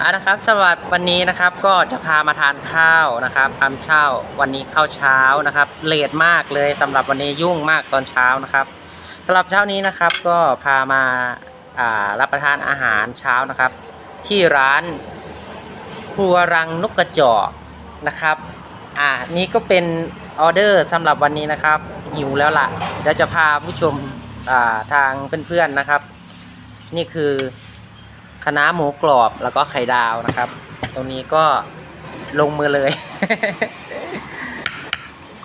อะนะครับสำหรับวันนี้นะครับก็จะพามาทานข้าวนะครับทำเช้าวันนี้ข้าวเช้านะครับเลทมากเลยสำหรับวันนี้ยุ่งมากตอนเช้านะครับสำหรับเช้านี้นะครับก็พามาอ่ารับประทานอาหารเช้านะครับ ที่ร้านครัวรังนกกระจอกนะครับอ่านี่ก็เป็นออเดอร์สำหรับวันนี้นะครับหิวแล้วล่ะเดี๋ยวจะพาผู้ชมอ่าทางเพื่อนๆนะครับ นี่คือ คณะหมูกรอบแล้วก็ไข่ดาวนะครับ ตรงนี้ก็ลงมือเลย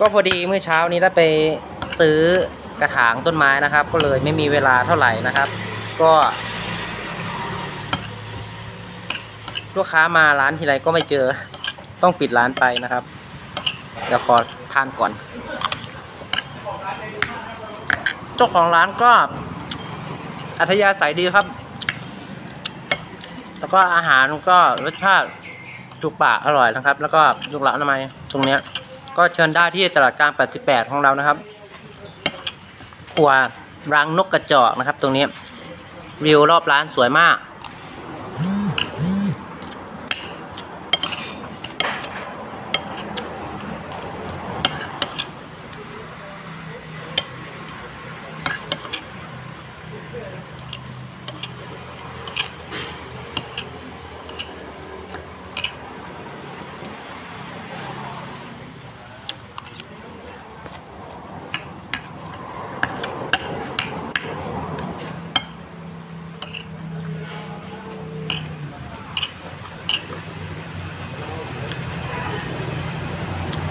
ก็พอดีเมื่อเช้านี้ได้ไปซื้อกระถางต้นไม้นะครับ ก็เลยไม่มีเวลาเท่าไหร่นะครับ ก็ลูกค้ามาร้านทีไรก็ไม่เจอต้องปิดร้านไปนะครับ เดี๋ยวขอทานก่อน เจ้าของร้านก็อัธยาศัยดีครับ แล้วก็อาหารก็รสชาติถูกปากอร่อยนะครับ แล้วก็ลูกหลานทำไมยตรงเนี้ย ก็เชิญได้ที่ตลาดกลาง 88 ของเรานะครับครัวรังนกกระจอกนะครับ ตรงนี้วิวรอบร้านสวยมาก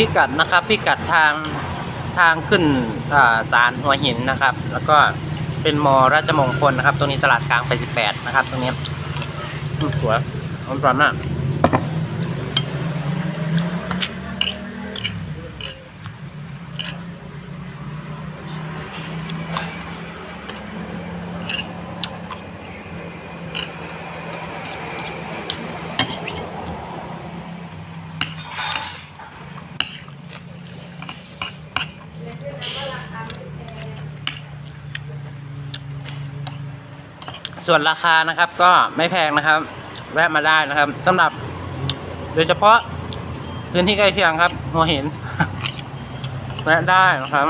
พิกัดนะครับ พิกัดทางทางขึ้นอ่าศาลหัวหินนะครับ แล้วก็เป็นมอราชมงคลนะครับ ตรงนี้ตลาดกลางไป18นะครับ ตรงนี้อืมสวยหอมกรอบมาก ส่วนราคานะครับ ก็ไม่แพงนะครับ แวะมาได้นะครับสำหรับ โดยเฉพาะพื้นที่ใกล้เคียงครับหัวหินแวะได้นะครับ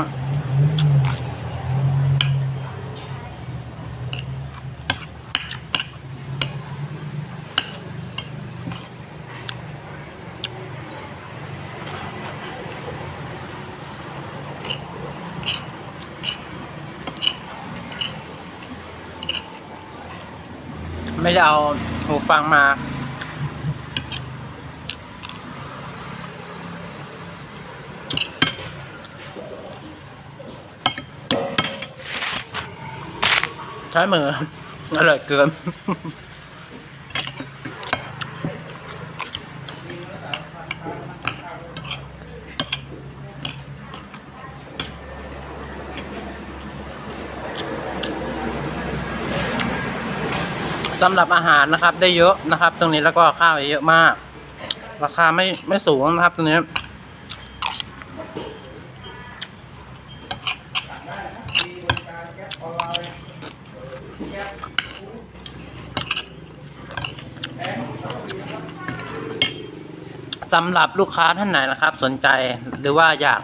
ไม่ได้เอาหูฟังมาใช้มืออร่อยเกิน สำหรับอาหารนะครับ ได้เยอะนะครับ ตรงนี้แล้วก็ข้าวเยอะมาก ราคาไม่ไม่สูงนะครับตรงนี้สำหรับลูกค้าท่านไหนนะครับ สนใจหรือว่าอยาก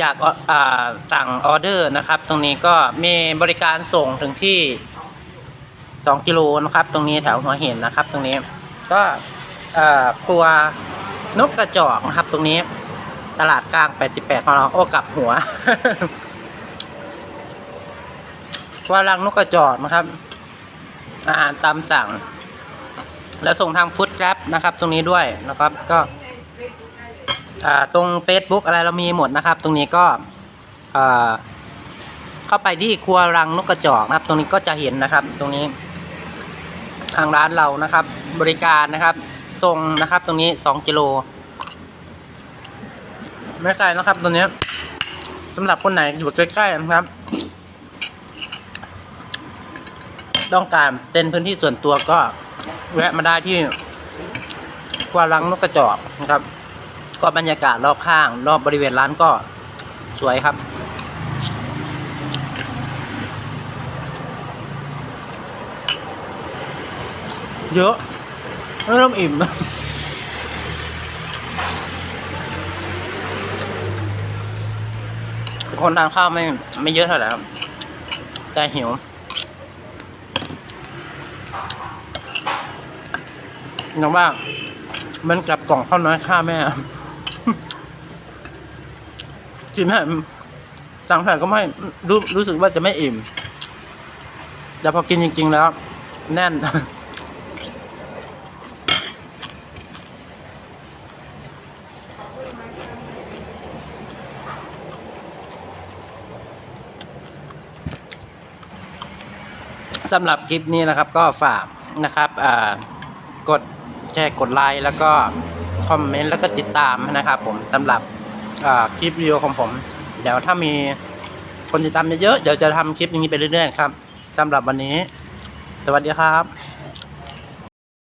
อยากสั่งออเดอร์นะครับ ตรงนี้ก็มีบริการส่งถึงที่สองกิโลนะครับ ตรงนี้แถวหัวหินนะครับ ตรงนี้ก็ครัวนกกระจอกนะครับ ตรงนี้ตลาดกลาง 88 ของเราโอ้กลับหัวครัวรังนกกระจอกนะครับ อาหารตามสั่ง แล้วส่งทางฟุตแกร็บนะครับ ตรงนี้ด้วยนะครับ ก็ ตรง Facebook อะไรเรามีหมดนะครับ ตรงนี้ก็เข้าไปที่ครัวรังนกกระจอกนะครับ ตรงนี้ก็จะเห็นนะครับ ตรงนี้ ทางร้านเรานะครับ บริการนะครับส่งนะครับ ตรงนี้สองกิโลไม่ไกลนะครับตรงนี้สำหรับคนไหนอยู่ใกล้ๆนะครับ ต้องการเป็นพื้นที่ส่วนตัวก็ แวะมาได้ที่ครัวรังนกกระจอกนะครับ ก็บรรยากาศรอบข้าง รอบบริเวณร้านก็สวยครับ เยอะเริ่มอิ่มคนทานข้าวไม่ไม่เยอะเท่าไหร่ครับ แต่หิวอย่างว่ามันกลับกล่องข้าวน้อยข้าแม่ กินแม่สั่งเท่าไหร่ก็ไม่รู้รู้สึกว่าจะไม่อิ่ม แต่พอกินจริง ๆ แล้ว แน่น สำหรับคลิปนี้นะครับ ก็ฝากนะครับกดแชร์กดไลค์แล้วก็คอมเมนต์แล้วก็ติดตามนะครับ ผมสำหรับ คลิปวิดีโอของผม เดี๋ยวถ้ามีคนติดตามเยอะๆเดี๋ยวจะทำคลิปอย่างนี้ไปเรื่อยๆครับสำหรับวันนี้ สวัสดีครับ